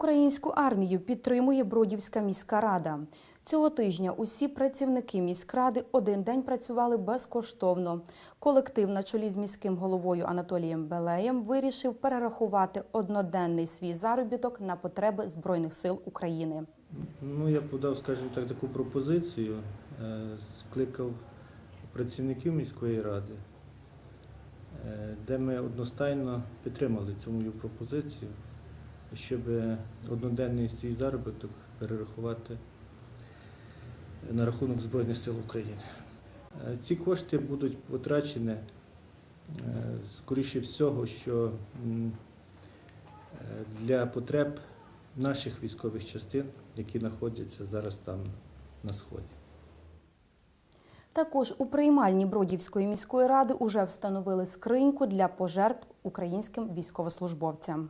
Українську армію підтримує Бродівська міська рада. Цього тижня усі працівники міськради один день працювали безкоштовно. Колектив на чолі з міським головою Анатолієм Белеєм вирішив перерахувати одноденний свій заробіток на потреби Збройних сил України. Ну, я подав, скажімо так, таку пропозицію, е, скликав працівників міської ради, е, де ми одностайно підтримали цю мою пропозицію, щоб одноденний свій заробіток перерахувати на рахунок Збройних сил України. Е, Ці кошти будуть потрачені, е, скоріше всього, що е, для потреб наших військових частин, які знаходяться зараз там на сході. Також у приймальні Бродівської міської ради уже встановили скриньку для пожертв українським військовослужбовцям.